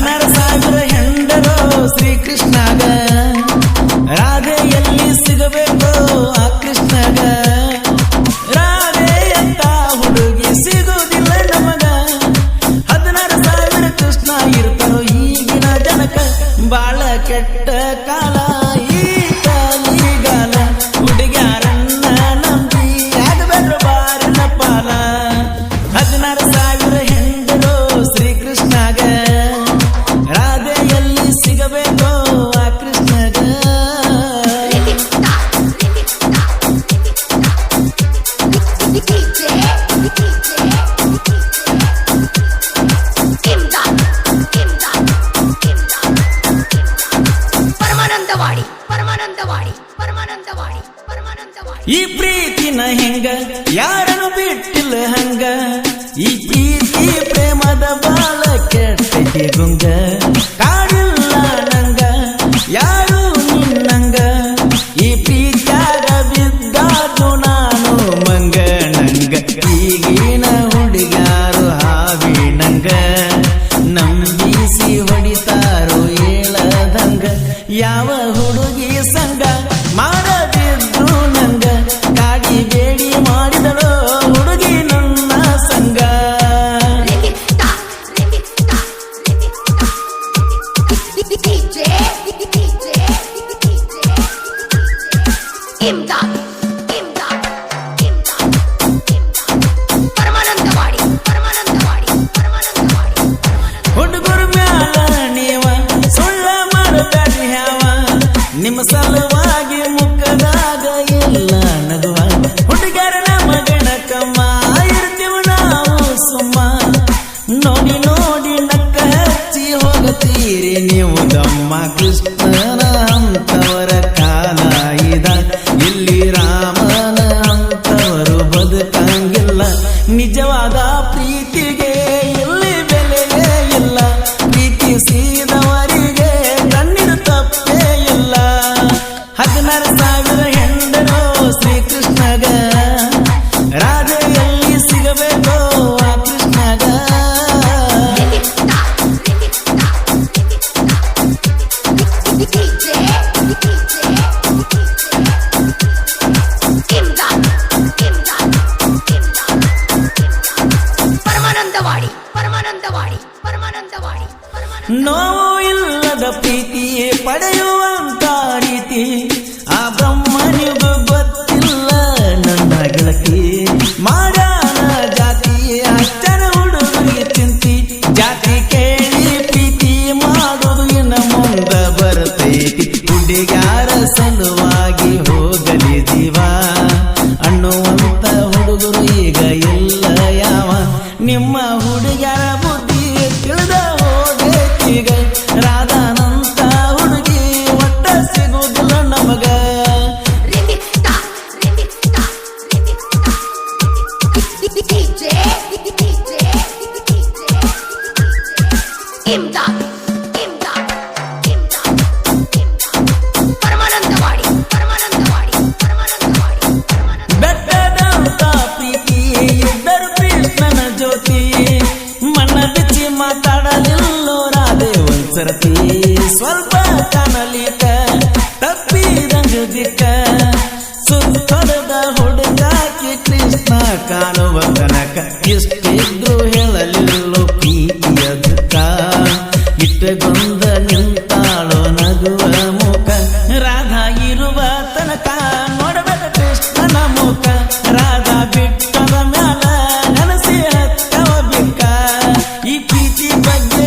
ಹದಿನಾರು ಸಾವಿರ ಹೆಂಡರು ಶ್ರೀಕೃಷ್ಣಗ. ರಾಧೆ ಎಲ್ಲಿ ಸಿಗಬೇಕು ಆ ಕೃಷ್ಣಗ. ರಾಧೆ ಅಂತ ಹುಡುಗಿ ಸಿಗುವುದಿಲ್ಲ ನಮಗ. ಹದಿನಾರು ಸಾವಿರ ಕೃಷ್ಣ ಇರ್ತಾರೋ ಈಗಿನ ಜನಕ. ಬಾಳ ಕೆಟ್ಟ ಕಾಲ. ಈ ಪ್ರೀತಿನ ಹೆಂಗ ಯಾರನ್ನು ಬಿಟ್ಟಿಲ್ಲ ಹಂಗ ಈ ಪ್ರೀತಿ ಪ್ರೇಮದ ಬಾಳ ಕೆಟ್ಟಗೆ ಗುಂಗ ನೀವು ಗಮ್ಮ ಕೃಷ್ಣನ ಅಂತವರ ಕಾಲ ಇದ. ಇಲ್ಲಿ ರಾಮನ ಅಂತವರು ಬದುಕಂಗಿಲ್ಲ. ನಿಜವಾದ ಪರಮಾನಂದವಾಡಿ ಪರಮಾನಂದವಾಡಿ ಪರಮಾನಂದ ನೋವು ಇಲ್ಲದ ಪ್ರೀತಿಯೇ ಪಡೆಯುವಂತ ರೀತಿ ಆ ಬ್ರಹ್ಮನಿಗೂ ಸರತಿ ಸ್ವಲ್ಪ ಕನಲಿತ ತಪ್ಪಿ ದಿಕ್ಕ. ಸುತ್ತದ ಹುಡುಗಾಕಿ ಕೃಷ್ಣ ಕಾಣುವ ತನಕ ಎಷ್ಟಿದ್ರು ಹೇಳಲಿಲ್ಲೋ ಪ್ರೀತಿಯದಕ್ಕ ಇಟ್ಟ ಇಟ್ಟಗೊಂದ ನಿಂತಾಳೋ ನಗುವ ಮುಖ ರಾಧಾ ಇರುವ ತನಕ ನೋಡಬೇಡ ಕೃಷ್ಣನ ಮುಖ ರಾಧಾ ಬಿಟ್ಟದ ಮ್ಯಾಲ ನನಸಿ ಹತ್ತವ ಬಿಕ್ಕ ಈ ಪ್ರೀತಿ ಬಗ್ಗೆ